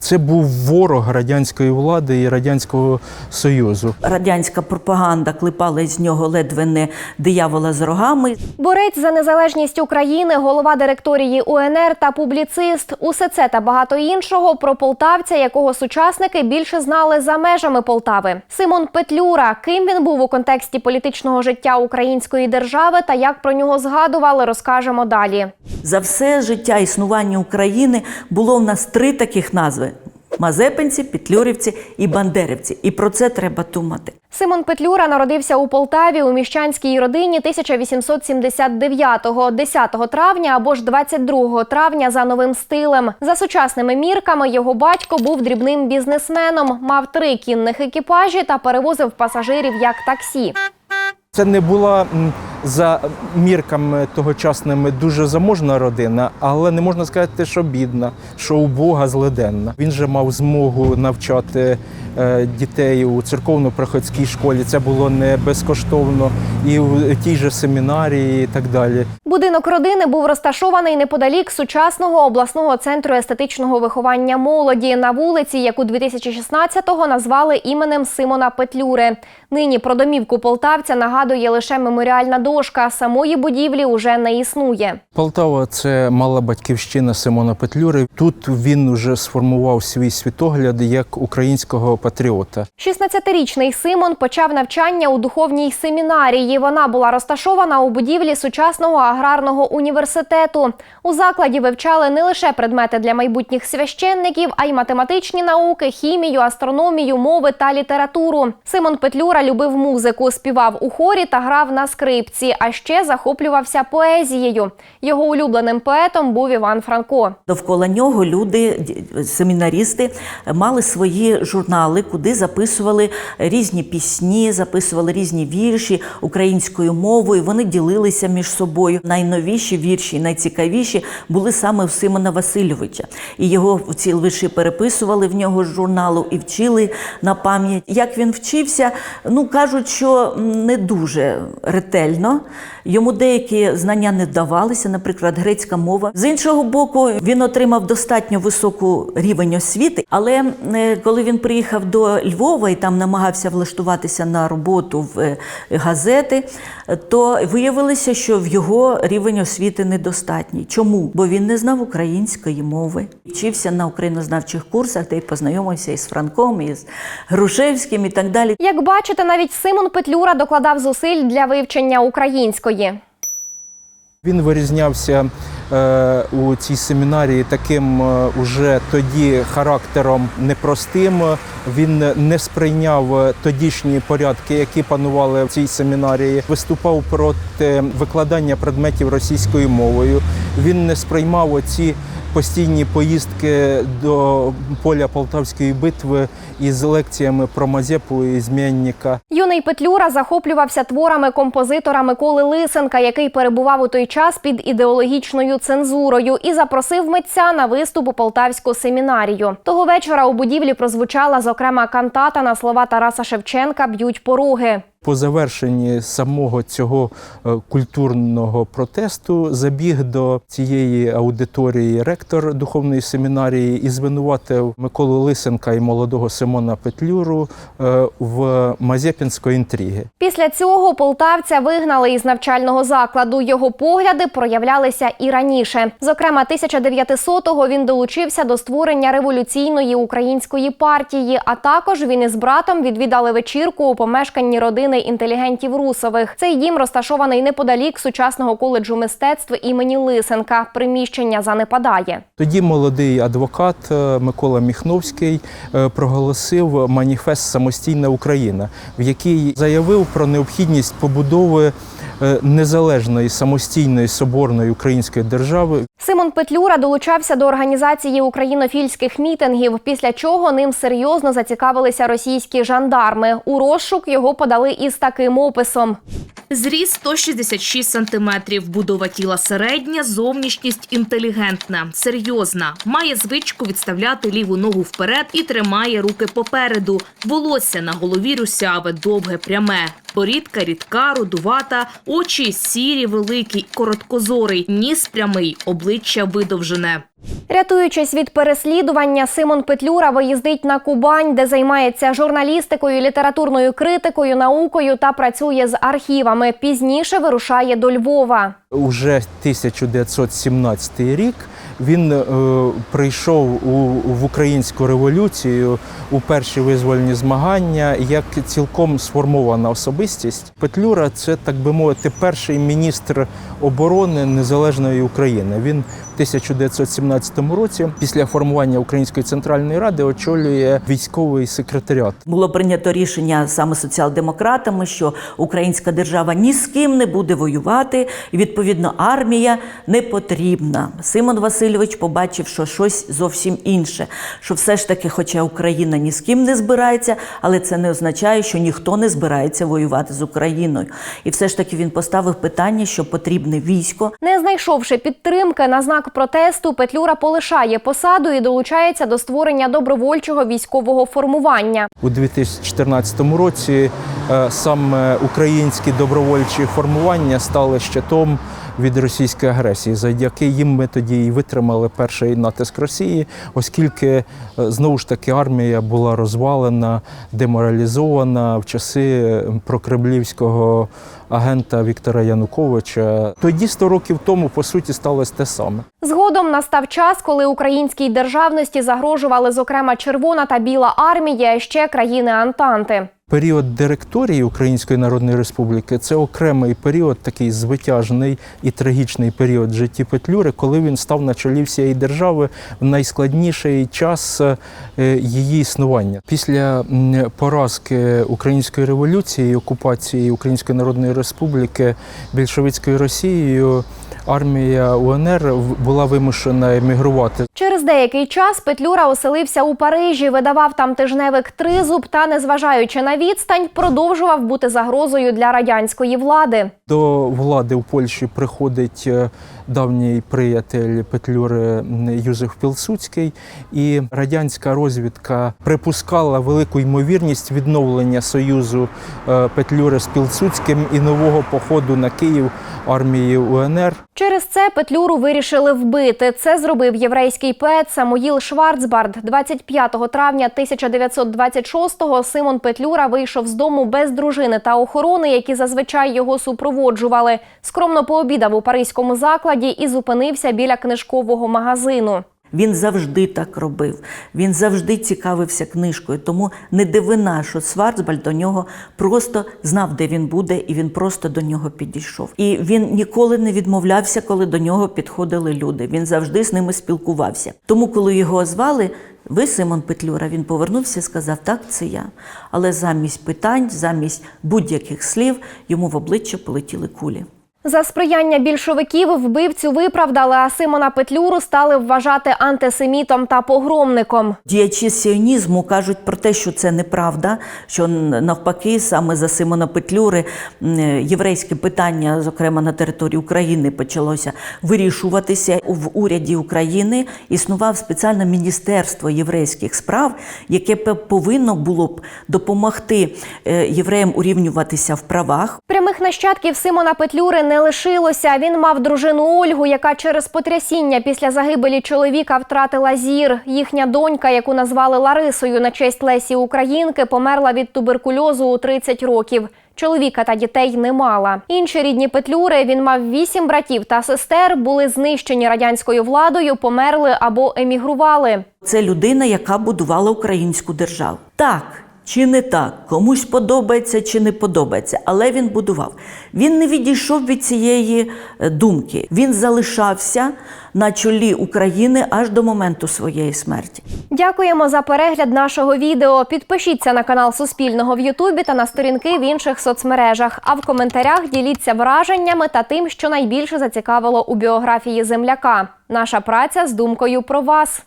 Це був ворог радянської влади і радянського союзу. Радянська пропаганда клепала з нього ледве не диявола з рогами. Борець за незалежність України, голова директорії УНР та публіцист. Усе це та багато іншого про полтавця, якого сучасники більше знали за межами Полтави. Симон Петлюра. Ким він був у контексті політичного життя української держави та як про нього згадували, розкажемо далі. За все життя існування України було в нас три таких назви: Мазепинці, Петлюрівці і Бандерівці. І про це треба думати. Симон Петлюра народився у Полтаві у міщанській родині 1879-го, 10 травня або ж 22 травня за новим стилем. За сучасними мірками його батько був дрібним бізнесменом, мав три кінних екіпажі та перевозив пасажирів як таксі. Це не була за мірками тогочасними дуже заможна родина, але не можна сказати, що бідна, що убога, злиденна. Він же мав змогу навчати е, дітей у церковно-приходській школі. Це було не безкоштовно, і в тій же семінарії, і так далі. Будинок родини був розташований неподалік сучасного обласного центру естетичного виховання молоді на вулиці, яку 2016-го назвали іменем Симона Петлюри. Нині про домівку полтавця нагадує лише меморіальна дошка. Самої будівлі уже не існує. Полтава це мала батьківщина Симона Петлюри. Тут він вже сформував свій світогляд як українського патріота. 16-річний Симон почав навчання у духовній семінарії. Вона була розташована у будівлі сучасного аграрного університету. У закладі вивчали не лише предмети для майбутніх священників, а й математичні науки, хімію, астрономію, мови та літературу. Симон Петлюра любив музику, співав у хорі та грав на скрипці, а ще захоплювався поезією. Його улюбленим поетом був Іван Франко. Довкола нього люди, семінарісти, мали свої журнали, куди записували різні пісні, записували різні вірші українською мовою. Вони ділилися між собою. Найновіші вірші, найцікавіші були саме у Симона Васильовича. І його ці вірші переписували в нього з журналу і вчили на пам'ять. Як він вчився, ну кажуть, що не дуже ретельно. Йому деякі знання не вдавалися, наприклад, грецька мова. З іншого боку, він отримав достатньо високу рівень освіти, але е, коли він приїхав до Львова і там намагався влаштуватися на роботу в е, газети, то виявилося, що в його рівень освіти недостатній. Чому? Бо він не знав української мови, вчився на українознавчих курсах, де й познайомився із Франком, із Грушевським і так далі. Як бачите, навіть Симон Петлюра докладав зусиль для вивчення української. Він вирізнявся е, у цій семінарії таким е, уже тоді характером непростим. Він не сприйняв тодішні порядки, які панували в цій семінарії. Виступав проти викладання предметів російською мовою. Він не сприймав оці постійні поїздки до поля Полтавської битви із лекціями про Мазепу і змінника. Юний Петлюра захоплювався творами композитора Миколи Лисенка, який перебував у той час під ідеологічною цензурою, і запросив митця на виступ у полтавську семінарію. Того вечора у будівлі прозвучала зокрема кантата на слова Тараса Шевченка Б'ють пороги. По завершенні самого цього е, культурного протесту забіг до цієї аудиторії ректор духовної семінарії і звинуватив Миколу Лисенка і молодого Симона Петлюру е, в Мазепінської інтриги. Після цього полтавця вигнали із навчального закладу. Його погляди проявлялися і раніше. Зокрема, 1900-го він долучився до створення революційної української партії. А також він із братом відвідали вечірку у помешканні родини інтелігентів Русових. Цей дім розташований неподалік сучасного коледжу мистецтв імені Лисенка. Приміщення занепадає. Тоді молодий адвокат е, Микола Міхновський е, проголосив маніфест Самостійна Україна, в який заявив про необхідність побудови незалежної самостійної соборної української держави. Симон Петлюра долучався до організації українофільських мітингів, після чого ним серйозно зацікавилися російські жандарми. У розшук його подали із таким описом. Зріст 166 сантиметрів, будова тіла середня, зовнішність інтелігентна, серйозна. Має звичку відставляти ліву ногу вперед і тримає руки попереду. Волосся на голові русяве, довге, пряме. Борідка рідка, рудувата, Очі сірі, великі, короткозорий, ніс прямий, обличчя видовжене. Рятуючись від переслідування, Симон Петлюра виїздить на Кубань, де займається журналістикою, літературною критикою, наукою та працює з архівами. Пізніше вирушає до Львова. Уже 1917 рік він е, прийшов у, в українську революцію у перші визвольні змагання як цілком сформована особистість. Петлюра це, так би мовити, перший міністр оборони незалежної України. Він 1917 році, після формування Української центральної ради, очолює військовий секретаріат. Було прийнято рішення саме соціал-демократами, що українська держава ні з ким не буде воювати, і відповідно армія не потрібна. Симон Васильович побачив, що щось зовсім інше. Що все ж таки, хоча Україна ні з ким не збирається, але це не означає, що ніхто не збирається воювати з Україною. І все ж таки він поставив питання, що потрібне військо, Не знайшовши підтримки на знак протесту, Петлюра полишає посаду і долучається до створення добровольчого військового формування. У 2014 році е, саме українські добровольчі формування стали щитом від російської агресії, завдяки їм ми тоді і витримали перший натиск Росії, оскільки е, знову ж таки армія була розвалена, деморалізована в часи е, прокремлівського агента Віктора Януковича. Тоді 100 років тому по суті сталося те саме. Згодом настав час, коли українській державності загрожували, зокрема, Червона та Біла армія, а ще країни Антанти. Період директорії Української Народної Республіки це окремий період, такий звитяжний і трагічний період в житті Петлюри, коли він став на чолі всієї держави в найскладніший час е, її існування. Після поразки Української революції, і окупації Української Народної Республіки більшовицькою Росією. Армія УНР була вимушена емігрувати. Через деякий час Петлюра оселився у Парижі, видавав там тижневик Тризуб та, незважаючи на відстань, продовжував бути загрозою для радянської влади. До влади в Польщі приходить е, давній приятель Петлюри Юзеф Пілсуцький, і радянська розвідка припускала велику ймовірність відновлення союзу е, Петлюри з Пілсуцьким і нового походу на Київ армії УНР. Через це Петлюру вирішили вбити. Це зробив єврейський поет Самуїл Шварцбард. 25 травня 1926-го Симон Петлюра вийшов з дому без дружини та охорони, які зазвичай його супроводжували. Скромно пообідав у паризькому закладі і зупинився біля книжкового магазину. Він завжди так робив. Він завжди цікавився книжкою. Тому не дивина, що Сварцбальд до нього просто знав, де він буде, і він просто до нього підійшов. І він ніколи не відмовлявся, коли до нього підходили люди. Він завжди з ними спілкувався. Тому, коли його звали, ви Симон Петлюра, він повернувся і сказав: Так, це я. Але замість питань, замість будь-яких слів, йому в обличчя полетіли кулі. За сприяння більшовиків вбивцю виправдали, а Симона Петлюру стали вважати антисемітом та погромником. Діячі сіонізму кажуть про те, що це неправда, що навпаки, саме за Симона Петлюри єврейське питання, зокрема на території України, почалося вирішуватися в уряді України. Існував спеціальне міністерство єврейських справ, яке повинно було б допомогти е, євреям урівнюватися в правах, Прямих нащадків Симона Петлюри не лишилося. Він мав дружину Ольгу, яка через потрясіння після загибелі чоловіка втратила зір. Їхня донька, яку назвали Ларисою на честь Лесі Українки, померла від туберкульозу у 30 років. Чоловіка та дітей не мала. Інші рідні Петлюри, він мав вісім братів та сестер, були знищені радянською владою, померли або емігрували. Це людина, яка будувала українську державу. Так. Чи не так, комусь подобається чи не подобається, але він будував. Він не відійшов від цієї е, думки. Він залишався на чолі України аж до моменту своєї смерті. Дякуємо за перегляд нашого відео. Підпишіться на канал Суспільного в Ютубі та на сторінки в інших соцмережах. А в коментарях діліться враженнями та тим, що найбільше зацікавило у біографії земляка. Наша праця з думкою про вас.